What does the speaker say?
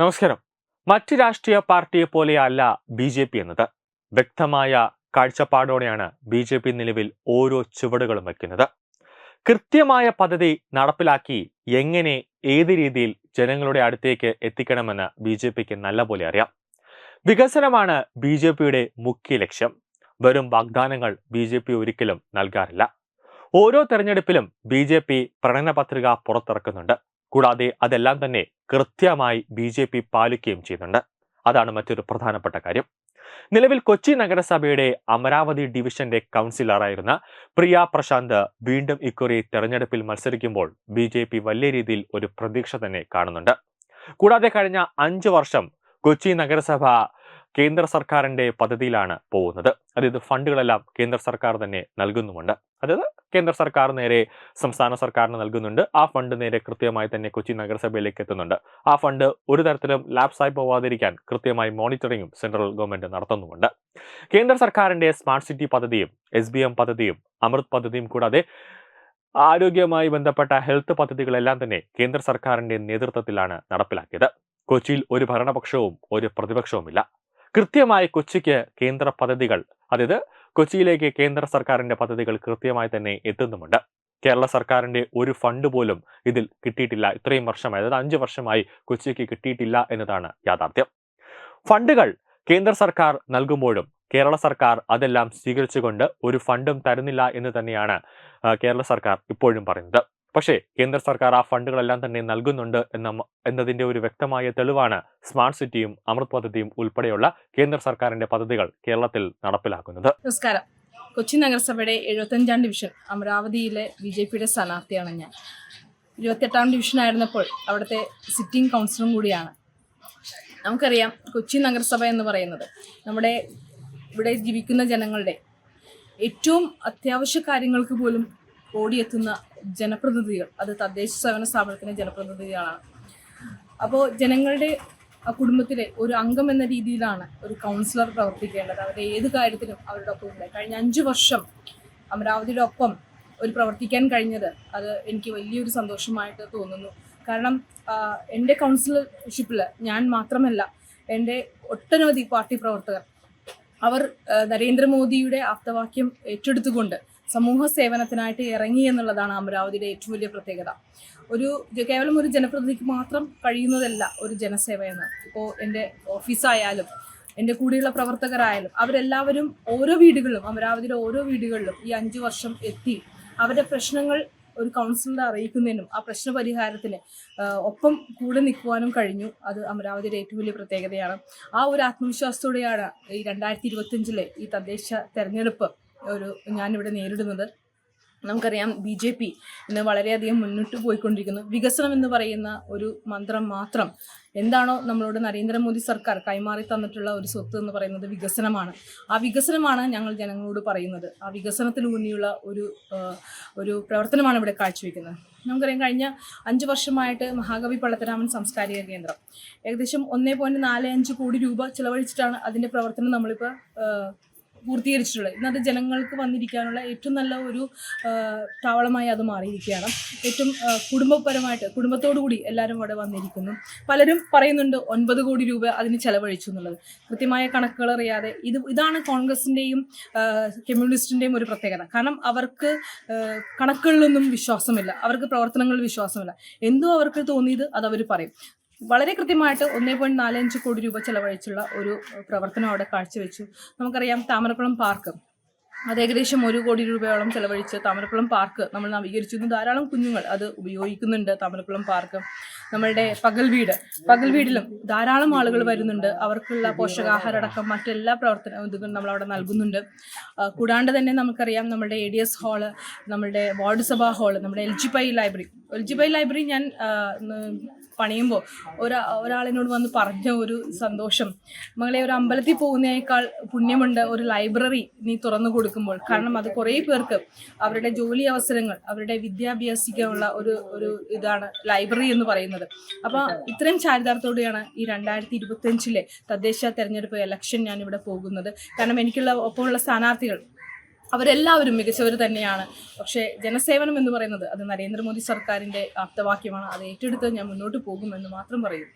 നമസ്കാരം. മറ്റ് രാഷ്ട്രീയ പാർട്ടിയെ പോലെയല്ല ബി ജെ പി എന്നത്. വ്യക്തമായ കാഴ്ചപ്പാടോടെയാണ് ബി ജെ പി നിലവിൽ ഓരോ ചുവടുകളും വയ്ക്കുന്നത്. കൃത്യമായ പദ്ധതി നടപ്പിലാക്കി എങ്ങനെ ഏത് രീതിയിൽ ജനങ്ങളുടെ അടുത്തേക്ക് എത്തിക്കണമെന്ന് ബി ജെ പിക്ക് നല്ലപോലെ അറിയാം. വികസനമാണ് ബി ജെ പിയുടെ മുഖ്യ ലക്ഷ്യം. വെറും വാഗ്ദാനങ്ങൾ ബി ജെ പി ഒരിക്കലും നൽകാറില്ല. ഓരോ തെരഞ്ഞെടുപ്പിലും ബി ജെ പി പ്രകടന പത്രിക പുറത്തിറക്കുന്നുണ്ട്. കൂടാതെ അതെല്ലാം തന്നെ കൃത്യമായി ബി ജെ പി പാലിക്കുകയും ചെയ്യുന്നുണ്ട്. അതാണ് മറ്റൊരു പ്രധാനപ്പെട്ട കാര്യം. നിലവിൽ കൊച്ചി നഗരസഭയുടെ അമരാവതി ഡിവിഷന്റെ കൗൺസിലറായിരുന്ന പ്രിയ പ്രശാന്ത് വീണ്ടും ഇക്കുറി തെരഞ്ഞെടുപ്പിൽ മത്സരിക്കുമ്പോൾ ബി ജെ പി വലിയ രീതിയിൽ ഒരു പ്രതീക്ഷ തന്നെ കാണുന്നുണ്ട്. കൂടാതെ കഴിഞ്ഞ അഞ്ച് വർഷം കൊച്ചി നഗരസഭ കേന്ദ്ര സർക്കാരിന്റെ പദ്ധതിയിലാണ് പോകുന്നത്. അതായത് ഫണ്ടുകളെല്ലാം കേന്ദ്ര സർക്കാർ തന്നെ നൽകുന്നുമുണ്ട്. അതായത് കേന്ദ്ര സർക്കാർ നേരെ സംസ്ഥാന സർക്കാരിന് നൽകുന്നുണ്ട്. ആ ഫണ്ട് നേരെ കൃത്യമായി തന്നെ കൊച്ചി നഗരസഭയിലേക്ക് എത്തുന്നുണ്ട്. ആ ഫണ്ട് ഒരു തരത്തിലും ലാപ്സായി പോവാതിരിക്കാൻ കൃത്യമായി മോണിറ്ററിംഗും സെൻട്രൽ ഗവൺമെന്റ് നടത്തുന്നുമുണ്ട്. കേന്ദ്ര സർക്കാരിന്റെ സ്മാർട്ട് സിറ്റി പദ്ധതിയും എസ് പദ്ധതിയും അമൃത് പദ്ധതിയും കൂടാതെ ആരോഗ്യവുമായി ബന്ധപ്പെട്ട ഹെൽത്ത് പദ്ധതികളെല്ലാം തന്നെ കേന്ദ്ര സർക്കാരിന്റെ നേതൃത്വത്തിലാണ് നടപ്പിലാക്കിയത്. കൊച്ചിയിൽ ഒരു ഭരണപക്ഷവും ഒരു പ്രതിപക്ഷവുമില്ല. കൃത്യമായി കൊച്ചിക്ക് കേന്ദ്ര പദ്ധതികൾ അതായത് കൊച്ചിയിലേക്ക് കേന്ദ്ര സർക്കാരിന്റെ പദ്ധതികൾ കൃത്യമായി തന്നെ എത്തുന്നുമുണ്ട്. കേരള സർക്കാരിന്റെ ഒരു ഫണ്ട് പോലും ഇതിൽ കിട്ടിയിട്ടില്ല. ഇത്രയും വർഷമായി അതായത് അഞ്ച് വർഷമായി കൊച്ചിക്ക് കിട്ടിയിട്ടില്ല എന്നതാണ് യാഥാർത്ഥ്യം. ഫണ്ടുകൾ കേന്ദ്ര സർക്കാർ നൽകുമ്പോഴും കേരള സർക്കാർ അതെല്ലാം സ്വീകരിച്ചുകൊണ്ട് ഒരു ഫണ്ടും തരുന്നില്ല എന്ന് തന്നെയാണ് കേരള സർക്കാർ ഇപ്പോഴും പറയുന്നത്. പക്ഷേ കേന്ദ്ര സർക്കാർ ആ ഫണ്ടുകളെല്ലാം തന്നെ നൽകുന്നുണ്ട് എന്ന എന്നതിന്റെ ഒരു വ്യക്തമായ തെളിവാണ് സ്മാർട്ട് സിറ്റിയും അമൃത് പദ്ധതിയും ഉൾപ്പെടെയുള്ള കേന്ദ്ര സർക്കാരിന്റെ പദ്ധതികൾ കേരളത്തിൽ നടപ്പിലാക്കുന്നത്. നമസ്കാരം. കൊച്ചി നഗരസഭയുടെ എഴുപത്തഞ്ചാം ഡിവിഷൻ അമരാവതിയിലെ ബി ജെ പിയുടെ സ്ഥാനാർത്ഥിയാണ് ഞാൻ. ഇരുപത്തെട്ടാം ഡിവിഷൻ ആയിരുന്നപ്പോൾ അവിടുത്തെ സിറ്റിംഗ് കൗൺസിലും കൂടിയാണ്. നമുക്കറിയാം കൊച്ചി നഗരസഭ എന്ന് പറയുന്നത് നമ്മുടെ ഇവിടെ ജീവിക്കുന്ന ജനങ്ങളുടെ ഏറ്റവും അത്യാവശ്യ കാര്യങ്ങൾക്ക് പോലും ഓടിയെത്തുന്ന ജനപ്രതിനിധികൾ അത് തദ്ദേശ സ്വയംഭരണ സ്ഥാപനത്തിലെ ജനപ്രതിനിധികളാണ്. അപ്പോൾ ജനങ്ങളുടെ ആ കുടുംബത്തിലെ ഒരു അംഗം എന്ന രീതിയിലാണ് ഒരു കൗൺസിലർ പ്രവർത്തിക്കേണ്ടത്. അവരുടെ ഏത് കാര്യത്തിലും അവരുടെ ഒപ്പം ഉണ്ട്. കഴിഞ്ഞ അഞ്ച് വർഷം അമരാവതിയുടെ ഒപ്പം ഒരു പ്രവർത്തിക്കാൻ കഴിഞ്ഞത് അത് എനിക്ക് വലിയൊരു സന്തോഷമായിട്ട് തോന്നുന്നു. കാരണം എന്റെ കൗൺസിലർഷിപ്പിൽ ഞാൻ മാത്രമല്ല എന്റെ ഒട്ടനവധി പാർട്ടി പ്രവർത്തകർ അവർ നരേന്ദ്രമോദിയുടെ ആപ്തവാക്യം ഏറ്റെടുത്തുകൊണ്ട് സമൂഹ സേവനത്തിനായിട്ട് ഇറങ്ങി എന്നുള്ളതാണ് അമരാവതിയുടെ ഏറ്റവും വലിയ പ്രത്യേകത. ഒരു കേവലം ഒരു ജനപ്രതിനിധിക്ക് മാത്രം കഴിയുന്നതല്ല ഒരു ജനസേവ എന്ന് ഇപ്പോൾ എന്റെ ഓഫീസായാലും എന്റെ കൂടെയുള്ള പ്രവർത്തകരായാലും അവരെല്ലാവരും ഓരോ വീടുകളിലും അമരാവതിയുടെ ഓരോ വീടുകളിലും ഈ അഞ്ചു വർഷം എത്തി അവരുടെ പ്രശ്നങ്ങൾ ഒരു കൗൺസിലറെ അറിയിക്കുന്നതിനും ആ പ്രശ്ന പരിഹാരത്തിന് ഒപ്പം കൂടെ നിൽക്കുവാനും കഴിഞ്ഞു. അത് അമരാവതിയുടെ ഏറ്റവും വലിയ പ്രത്യേകതയാണ്. ആ ഒരു ആത്മവിശ്വാസത്തോടെയാണ് ഈ രണ്ടായിരത്തി ഇരുപത്തിയഞ്ചിലെ ഈ തദ്ദേശ തെരഞ്ഞെടുപ്പ് ഒരു ഞാനിവിടെ നേരിടുന്നത്. നമുക്കറിയാം ബി ജെ പി ഇന്ന് വളരെയധികം മുന്നോട്ട് പോയിക്കൊണ്ടിരിക്കുന്നു. വികസനം എന്ന് പറയുന്ന ഒരു മന്ത്രം മാത്രം എന്താണോ നമ്മളോട് നരേന്ദ്രമോദി സർക്കാർ കൈമാറി തന്നിട്ടുള്ള ഒരു സ്വത്ത് എന്ന് പറയുന്നത് വികസനമാണ്. ആ വികസനമാണ് ഞങ്ങൾ ജനങ്ങളോട് പറയുന്നത്. ആ വികസനത്തിലൂന്നിയുള്ള ഒരു ഒരു പ്രവർത്തനമാണ് ഇവിടെ കാഴ്ചവെക്കുന്നത്. നമുക്കറിയാം കഴിഞ്ഞ അഞ്ച് വർഷമായിട്ട് മഹാകവി പള്ളത്തരാമൻ സാംസ്കാരിക കേന്ദ്രം ഏകദേശം ഒന്നേ പോയിന്റ് നാല് അഞ്ച് കോടി രൂപ ചിലവഴിച്ചിട്ടാണ് അതിന്റെ പ്രവർത്തനം നമ്മളിപ്പോൾ പൂർത്തീകരിച്ചിട്ടുള്ളത്. ഇന്നത് ജനങ്ങൾക്ക് വന്നിരിക്കാനുള്ള ഏറ്റവും നല്ല ഒരു താവളമായി അത് മാറിയിരിക്കുകയാണ്. ഏറ്റവും കുടുംബപരമായിട്ട് കുടുംബത്തോടു കൂടി എല്ലാവരും അവിടെ വന്നിരിക്കുന്നു. പലരും പറയുന്നുണ്ട് ഒൻപത് കോടി രൂപ അതിന് ചെലവഴിച്ചു എന്നുള്ളത്. കൃത്യമായ കണക്കുകൾ അറിയാതെ ഇത് ഇതാണ് കോൺഗ്രസിന്റെയും കമ്മ്യൂണിസ്റ്റിന്റെയും ഒരു പ്രത്യേകത. കാരണം അവർക്ക് കണക്കുകളിലൊന്നും വിശ്വാസമില്ല. അവർക്ക് പ്രവർത്തനങ്ങളിൽ വിശ്വാസമില്ല. എന്തോ അവർക്ക് തോന്നിയത് അത് അവർ പറയും. വളരെ കൃത്യമായിട്ട് ഒന്നേ പോയിന്റ് നാലഞ്ച് കോടി രൂപ ചെലവഴിച്ചുള്ള ഒരു പ്രവർത്തനം അവിടെ കാഴ്ചവെച്ചു. നമുക്കറിയാം താമരക്കുളം പാർക്ക്. അത് ഏകദേശം ഒരു കോടി രൂപയോളം ചെലവഴിച്ച് താമരക്കുളം പാർക്ക് നമ്മൾ നവീകരിച്ചിരുന്നു. ധാരാളം കുഞ്ഞുങ്ങൾ അത് ഉപയോഗിക്കുന്നുണ്ട് താമരക്കുളം പാർക്ക്. നമ്മളുടെ പകൽ വീട്. പകൽ വീടിലും ധാരാളം ആളുകൾ വരുന്നുണ്ട്. അവർക്കുള്ള പോഷകാഹാരടക്കം മറ്റെല്ലാ പ്രവർത്തന ഇതുകളും നമ്മൾ അവിടെ നൽകുന്നുണ്ട് കൂടാണ്ട് തന്നെ നമുക്കറിയാം നമ്മുടെ എ ഡി എസ് ഹാൾ നമ്മുടെ വാർഡ് സഭാ ഹാൾ നമ്മുടെ L G pi library L G pi library ഞാൻ പണിയുമ്പോൾ ഒരാ ഒരാളിനോട് വന്ന് പറഞ്ഞ ഒരു സന്തോഷം. മകളെ ഒരു അമ്പലത്തിൽ പോകുന്നതിനേക്കാൾ പുണ്യമുണ്ട് ഒരു ലൈബ്രറി നീ തുറന്നു കൊടുക്കുമ്പോൾ. കാരണം അത് കുറേ പേർക്ക് അവരുടെ ജോലി അവസരങ്ങൾ അവരുടെ വിദ്യാഭ്യാസിക്കാനുള്ള ഒരു ഒരു ഇതാണ് ലൈബ്രറി എന്ന് പറയുന്നത്. അപ്പോൾ ഇത്രയും ചാരിതാർത്ഥത്തോടെയാണ് ഈ രണ്ടായിരത്തി ഇരുപത്തഞ്ചിലെ തദ്ദേശ തെരഞ്ഞെടുപ്പ് ഇലക്ഷൻ ഞാനിവിടെ പോകുന്നത്. കാരണം എനിക്കുള്ള ഒപ്പമുള്ള സ്ഥാനാർത്ഥികൾ അവരെല്ലാവരും മികച്ചവർ തന്നെയാണ്. പക്ഷേ ജനസേവനം എന്ന് പറയുന്നത് അത് നരേന്ദ്രമോദി സർക്കാരിന്റെ ആപ്തവാക്യമാണ്. അത് ഏറ്റെടുത്ത് ഞാൻ മുന്നോട്ട് പോകുമെന്ന് മാത്രം പറയും.